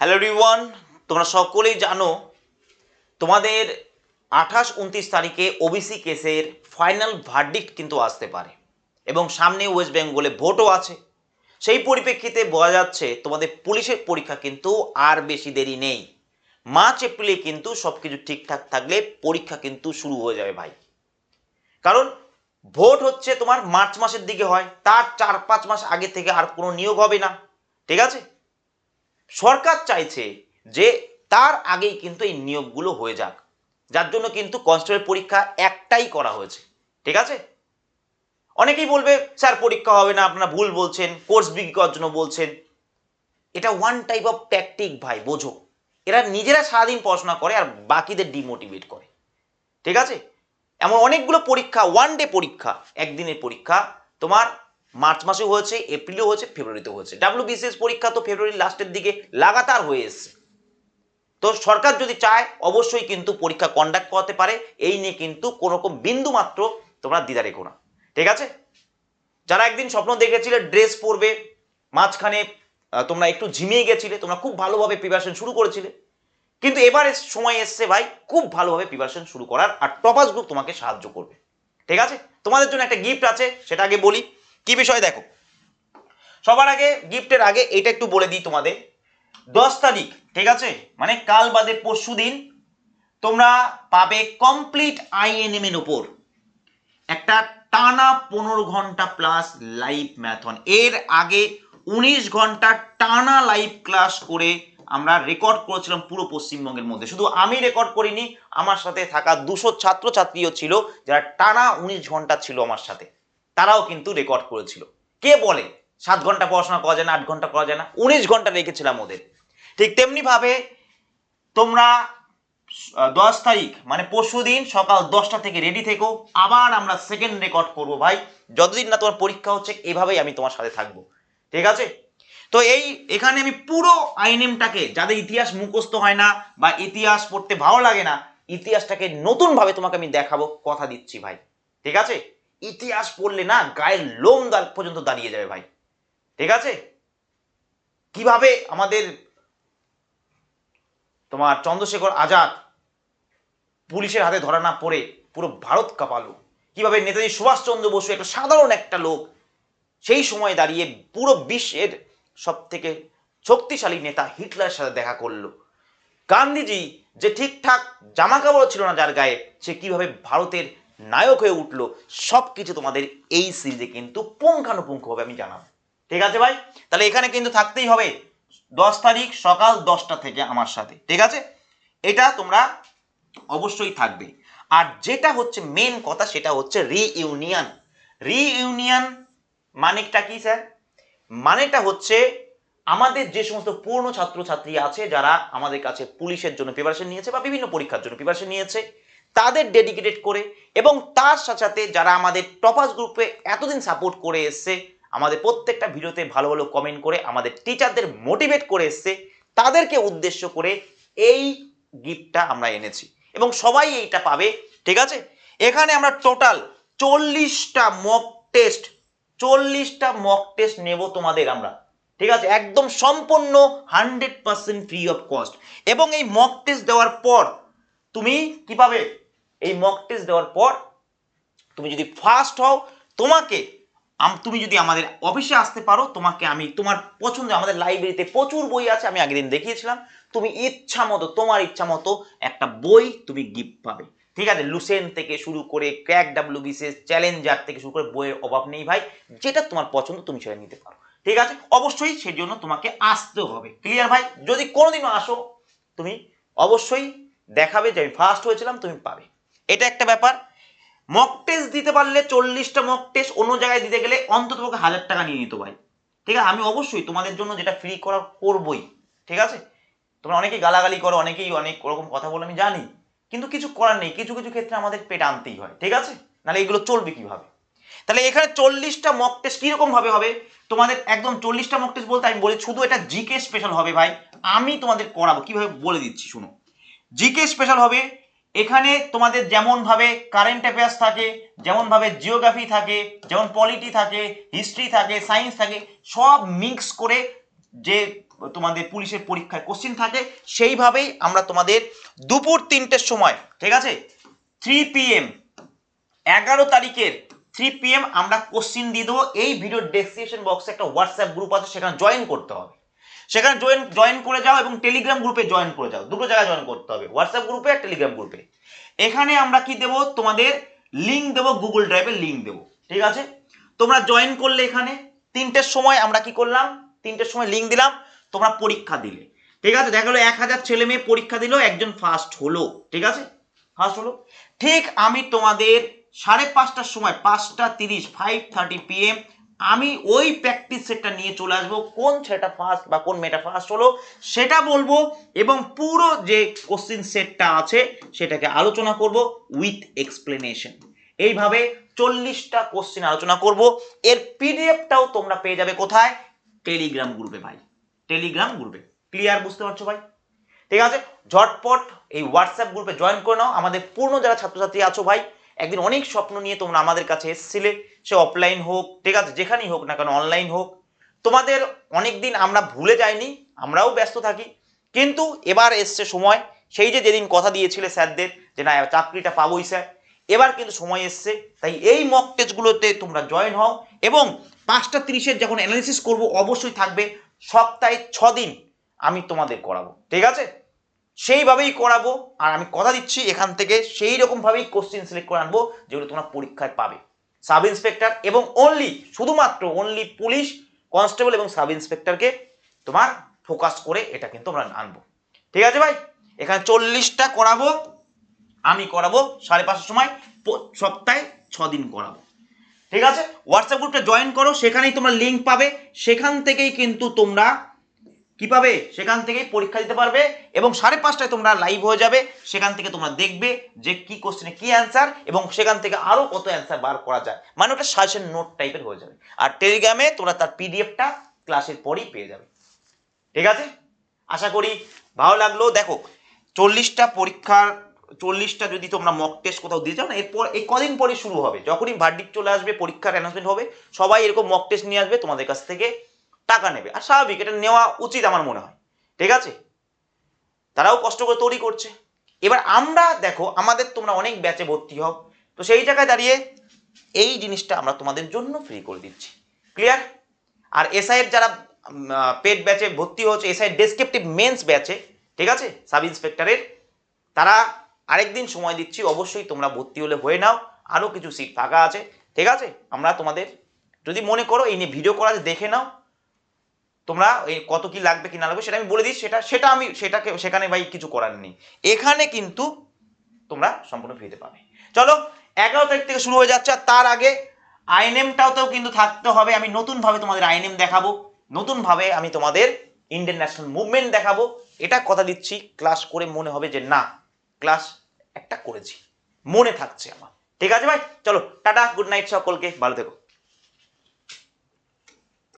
Hello Riwan তোমরা সকলেই জানো, তোমাদের আঠাশ উনত্রিশ তারিখে ওবিসি কেসের ফাইনাল ভার্ডিক্ট কিন্তু আসতে পারে। এবং সামনে ওয়েস্ট বেঙ্গলে ভোটও আছে। সেই পরিপ্রেক্ষিতে বোঝা যাচ্ছে, তোমাদের পুলিশের পরীক্ষা কিন্তু আর বেশি দেরি নেই। মার্চ এপ্রিলে কিন্তু সব কিছু ঠিকঠাক থাকলে পরীক্ষা কিন্তু শুরু হয়ে যাবে ভাই। কারণ ভোট হচ্ছে তোমার মার্চ মাসের দিকে হয়, তার চার পাঁচ মাস আগে থেকে আর কোনো নিয়োগ হবে না। ঠিক আছে? সরকার চাইছে যে তার আগেই কিন্তু এই নিয়োগগুলো হয়ে যাক। যার জন্য কিন্তু কনস্টেবল পরীক্ষা একটাই করা হয়েছে। ঠিক আছে? অনেকেই বলবে, স্যার, পরীক্ষা হবে না, আপনারা ভুল বলছেন কোর্স বিক্রি করার জন্য বলছেন। এটা ওয়ান টাইপ অফ ট্যাকটিক ভাই, বোঝো। এরা নিজেরা সারাদিন পড়াশোনা করে আর বাকিদের ডিমোটিভেট করে। ঠিক আছে? এমন অনেকগুলো পরীক্ষা ওয়ান ডে পরীক্ষা, একদিনের পরীক্ষা, তোমার মার্চ মাসে হয়েছে, এপ্রিলেও হয়েছে, ফেব্রুয়ারিতেও হয়েছে। ডাব্লিউ ডাব্লিউবিসিএস পরীক্ষা তো ফেব্রুয়ারির লাস্টের দিকে লাগাতার হয়ে এসছে। তো সরকার যদি চায়, অবশ্যই কিন্তু পরীক্ষা কন্ডাক্ট করাতে পারে। এই নিয়ে কিন্তু কোনো রকম বিন্দু মাত্র তোমরা দ্বিধা রেখো না। ঠিক আছে? যারা একদিন স্বপ্ন দেখেছিলে, ড্রেস পরবে, মাঝখানে তোমরা একটু ঝিমিয়ে গেছিলে, তোমরা খুব ভালোভাবে প্রিপারেশন শুরু করেছিলে। কিন্তু এবার সময় এসছে ভাই, খুব ভালোভাবে প্রিপারেশন শুরু করার। আর টপাস গ্রুপ তোমাকে সাহায্য করবে। ঠিক আছে? তোমাদের জন্য একটা গিফট আছে, সেটা আগে বলি। কি বিষয় দেখো? সবার আগে গিফটের আগে এটা একটু বলে দিই তোমাদের। দশ তারিখ, ঠিক আছে? মানে কাল বাদে পরশু দিন তোমরা পাবে কমপ্লিট আইএনএম এর উপর একটা টানা পনেরো ঘণ্টা প্লাস লাইভ ম্যাথন এর আগে উনিশ ঘণ্টা টানা লাইভ ক্লাস করে আমরা রেকর্ড করেছিলাম পুরো পশ্চিমবঙ্গের মধ্যে। শুধু আমি রেকর্ড করিনি, আমার সাথে থাকা দুশো ছাত্রছাত্রীও ছিল, যারা টানা উনিশ ঘণ্টা ছিল আমার সাথে। তারাও কিন্তু রেকর্ড করেছিল। কে বলে? সাত ঘণ্টা পড়াশোনা করা যায় না, আট ঘণ্টা করা যায় না, উনিশ ঘণ্টা রেখেছিলাম ওদের। ঠিক তেমনি ভাবে তোমরা দশ তারিখ মানে পরশু দিন সকাল দশটা থেকে রেডি থেকো। আবার আমরা সেকেন্ড রেকর্ড করব ভাই। যতদিন না তোমার পরীক্ষা হচ্ছে, এভাবেই আমি তোমার সাথে থাকব। ঠিক আছে? তো এই, এখানে আমি পুরো আইনেমটাকে যাদের ইতিহাস মুখস্থ হয় না বা ইতিহাস পড়তে ভালো লাগে না, ইতিহাসটাকে নতুনভাবে তোমাকে আমি দেখাবো, কথা দিচ্ছি ভাই। ঠিক আছে? ইতিহাস পড়লে না গায়ের লোম পর্যন্ত দাঁড়িয়ে যাবে ভাই। ঠিক আছে? কীভাবে আমাদের তোমার চন্দ্রশেখর আজাদ পুলিশের হাতে ধরা না পড়ে পুরো ভারত কাঁপালো? কীভাবে নেতাজি সুভাষচন্দ্র বসু একটা সাধারণ একটা লোক সেই সময় দাঁড়িয়ে পুরো বিশ্বের সব থেকে শক্তিশালী নেতা হিটলারের সাথে দেখা করল? গান্ধীজি যে ঠিকঠাক জামা কাপড় ছিল না যার গায়ে, সে কীভাবে ভারতের নায়ক হয়ে উঠল সব কিছু তোমাদের এই সিরিজে কিন্তু পুঙ্খানুপুঙ্খভাবে আমি জানাব। ঠিক আছে ভাই? তাহলে এখানে কিন্তু থাকতেই হবে। দশ তারিখ সকাল দশটা থেকে আমার সাথে, ঠিক আছে? এটা তোমরা অবশ্যই থাকবে। আর যেটা হচ্ছে মেন কথা, সেটা হচ্ছে রি রিইউনিয়ন রিইউনিয়ন মানেটা কি স্যার মানেটা হচ্ছে আমাদের যে সমস্ত পুরনো ছাত্রছাত্রী আছে, যারা আমাদের কাছে পুলিশের জন্য প্রিপারেশন নিয়েছে বা বিভিন্ন পরীক্ষার জন্য প্রিপারেশন নিয়েছে তাদের ডেডিকেটেড করে এবং তার সাথে সাথে যারা আমাদের টপাস গ্রুপে এতদিন সাপোর্ট করে এসছে, আমাদের প্রত্যেকটা ভিডিওতে ভালো ভালো কমেন্ট করে, আমাদের টিচারদের মোটিভেট করে এসছে, তাদেরকে উদ্দেশ্য করে এই গিফটটা আমরা এনেছি। এবং সবাই এইটা পাবে, ঠিক আছে? এখানে আমরা টোটাল চল্লিশটা মক টেস্ট চল্লিশটা মক টেস্ট নেব তোমাদের আমরা, ঠিক আছে? একদম সম্পূর্ণ hundred percent free of cost এবং এই মক টেস্ট দেওয়ার পর তুমি কি পাবে এই মক টেস্ট দেওয়ার পর তুমি যদি ফার্স্ট হও, তোমাকে তুমি যদি আমাদের অফিসে আসতে পারো, তোমাকে আমি, তোমার পছন্দ, আমাদের লাইব্রেরিতে প্রচুর বই আছে, আমি আগের দিন দেখিয়েছিলাম, তুমি ইচ্ছা মতো, তোমার ইচ্ছা মতো একটা বই তুমি গিফট পাবে। ঠিক আছে? লুসেন থেকে শুরু করে ক্র্যাক ডাব্লিউ বিসিএস চ্যালেঞ্জার থেকে শুরু করে বইয়ের অভাব নেই ভাই, যেটা তোমার পছন্দ তুমি সেটা নিতে পারো। ঠিক আছে? অবশ্যই সেজন্য তোমাকে আসতে হবে। ক্লিয়ার ভাই? যদি কোনোদিনও আসো, তুমি অবশ্যই দেখাবে যে আমি ফার্স্ট হয়েছিলাম, তুমি পাবে। এটা একটা ব্যাপার। মক টেস্ট দিতে পারলে চল্লিশটা মক টেস্ট অন্য জায়গায় দিতে গেলে অন্তত পক্ষে হাজার টাকা নিয়ে নিত ভাই। ঠিক আছে? আমি অবশ্যই তোমাদের জন্য যেটা ফ্রি করা করবই। ঠিক আছে? তোমরা অনেকেই গালাগালি করো, অনেকেই অনেক ওরকম কথা বলে, আমি জানি। কিন্তু কিছু করার নেই। কিছু কিছু ক্ষেত্রে আমাদের পেট আনতেই হয়। ঠিক আছে? নাহলে এগুলো চলবে কীভাবে? তাহলে এখানে চল্লিশটা মক টেস্ট কীরকম ভাবে হবে? তোমাদের একদম চল্লিশটা মক টেস্ট বলতে আমি বলি, শুধু এটা জিকে স্পেশাল হবে ভাই। আমি তোমাদের করাবো। কীভাবে বলে দিচ্ছি, শুনো। জিকে স্পেশাল হবে। এখানে তোমাদের যেমন ভাবে কারেন্ট অ্যাফেয়ার্স থাকে যেমন ভাবে জিওগ্রাফি থাকে, যেমন পলিটি থাকে হিস্ট্রি থাকে সায়েন্স থাকে, সব মিক্স করে যে তোমাদের পুলিশের পরীক্ষায় কোশ্চিন থাকে, সেইভাবেই আমরা তোমাদের দুপুর তিনটের সময়, ঠিক আছে? থ্রি পিএম এগারো তারিখের থ্রি পিএম আমরা কোশ্চিন দিয়ে দেবো। এই ভিডিও ডেসক্রিপশন বক্সে একটা হোয়াটসঅ্যাপ গ্রুপ আছে, সেখানে জয়েন করতে হবে। সেখানে জয়েন জয়েন করে যাও এবং টেলিগ্রাম গ্রুপে জয়েন করে যাও। দুটো জায়গায় জয়েন করতে হবে। হোয়াটসঅ্যাপ গ্রুপে আর টেলিগ্রাম গ্রুপে এখানে আমরা কি দেবো? তোমাদের লিঙ্ক দেবো গুগল ড্রাইভের লিঙ্ক দেবো। ঠিক আছে? তোমরা জয়েন করলে এখানে। তিনটের সময় আমরা কি করলাম? তিনটের সময় লিঙ্ক দিলাম। তোমরা পরীক্ষা দিলে। ঠিক আছে? দেখা গেলো এক হাজার ছেলে মেয়ে পরীক্ষা দিল, একজন ফার্স্ট হলো। ঠিক আছে? ফার্স্ট হলো। ঠিক আমি তোমাদের সাড়ে পাঁচটার সময়, পাঁচটা তিরিশ ফাইভ থার্টি পিএম আমি ওই প্র্যাকটিস সেটটা নিয়ে চলে আসব। কোন ছেলেটা ফার্স্ট বা কোন মেয়েটা ফার্স্ট হলো, সেটা বলব এবং পুরো যে কোশ্চিন সেটটা আছে, সেটাকে আলোচনা করব উইথ এক্সপ্লেনেশন এইভাবে চল্লিশটা কোশ্চিন আলোচনা করব। এর পিডিএফটাও তোমরা পেয়ে যাবে কোথায়? টেলিগ্রাম গ্রুপে ভাই। টেলিগ্রাম গ্রুপে ক্লিয়ার বুঝতে পারছ ভাই? ঠিক আছে? ঝটপট এই হোয়াটসঅ্যাপ গ্রুপে জয়েন করে নাও। আমাদের পূর্ণ যারা ছাত্রছাত্রী আছো ভাই একদিন অনেক স্বপ্ন নিয়ে তোমরা আমাদের কাছে এসেছিলে। সে অফলাইন হোক, ঠিক আছে, যেখানেই হোক না কেন অনলাইন হোক। তোমাদের অনেক দিন আমরা ভুলে যাইনি, আমরাও ব্যস্ত থাকি। কিন্তু এবার এসছে সময়, সেই যে যেদিন কথা দিয়েছিলে স্যারদের যে, না, চাকরিটা পাবোই স্যার। এবার কিন্তু সময় এসছে, তাই এই মক টেস্টগুলোতে তোমরা জয়েন হও এবং পাঁচটা তিরিশের যখন অ্যানালিসিস করব, অবশ্যই থাকবে সপ্তাহে ছ দিন আমি তোমাদের করাবো, ঠিক আছে? সেইভাবেই করাবো, আর আমি কথা দিচ্ছি এখান থেকে সেই রকমভাবেই কোশ্চিন সিলেক্ট করে আনব, যেগুলো তোমরা পরীক্ষায় পাবে। সাব ইন্সপেক্টর এবং অনলি শুধুমাত্র অনলি পুলিশ কনস্টেবল এবং সাব ইন্সপেক্টরকে তোমার ফোকাস করে এটা কিন্তু আমরা আনব। ঠিক আছে ভাই? এখানে চল্লিশটা করাবো, আমি করাবো, সাড়ে পাঁচটার সময় সপ্তাহে ছ দিন করাবো। ঠিক আছে? হোয়াটসঅ্যাপ গ্রুপটা জয়েন করো, সেখানেই তোমরা লিঙ্ক পাবে, সেখান থেকেই কিন্তু তোমরা কি পাবে? সেখান থেকেই পরীক্ষা দিতে পারবে এবং সাড়ে পাঁচটায় তোমরা লাইভ হয়ে যাবে। সেখান থেকে তোমরা দেখবে যে কি কোশ্চেনে কি অ্যান্সার এবং সেখান থেকে আরও কত অ্যান্সার বার করা যায়। মানে ওটা সাজেশন নোট টাইপের হয়ে যাবে। আর টেলিগ্রামে তোমরা তার পিডিএফটা ক্লাসের পরেই পেয়ে যাবে। ঠিক আছে? আশা করি ভালো লাগল। দেখো, চল্লিশটা পরীক্ষার, চল্লিশটা যদি তোমরা মক টেস্ট কোথাও দিয়ে যাও না, এরপর, এই কদিন পরে শুরু হবে। যখনই ভার্ডিক চলে আসবে, পরীক্ষার অ্যানাউন্সমেন্ট হবে, সবাই এরকম মক টেস্ট নিয়ে আসবে তোমাদের কাছ থেকে। টাকা নেবে। আর স্বাভাবিক, এটা নেওয়া উচিত আমার মনে হয়। ঠিক আছে? তারাও কষ্ট করে তৈরি করছে। এবার আমরা, দেখো, আমাদের তোমরা অনেক ব্যাচে ভর্তি হও। তো সেই জায়গায় দাঁড়িয়ে এই জিনিসটা আমরা তোমাদের জন্য ফ্রি করে দিচ্ছি। ক্লিয়ার আর এসআইয়ের যারা পেড ব্যাচে ভর্তি হচ্ছে এসআই ডেসক্রিপটিভ মেন্স ব্যাচে ঠিক আছে? সাব ইন্সপেক্টরের তারা আরেকদিন সময় দিচ্ছি, অবশ্যই তোমরা ভর্তি হলে হয়ে নাও। আরও কিছু সিট ফাঁকা আছে। ঠিক আছে? আমরা তোমাদের যদি মনে করো, এই নিয়ে ভিডিও করা দেখে নাও। তোমরা কত কি লাগবে, কি না লাগবে সেটা আমি বলে দিই সেটা সেটা আমি, সেটাকে, সেখানে ভাই কিছু করার নেই। এখানে কিন্তু তোমরা সম্পূর্ণ ফ্রিতে পাবে চলো, এগারো তারিখ থেকে শুরু হয়ে যাচ্ছে, আর তার আগে আইএনএমটাও তো কিন্তু থাকতে হবে। আমি নতুনভাবে তোমাদের আইএনএম দেখাবো। নতুনভাবে আমি তোমাদের ইন্ডিয়ান ন্যাশনাল মুভমেন্ট দেখাবো। এটা কথা দিচ্ছি, ক্লাস করে মনে হবে যে না, ক্লাস একটা করেছি। মনে থাকছে আমার। ঠিক আছে ভাই? চলো, টাটা, গুড নাইট সকলকে, ভালো থেকো।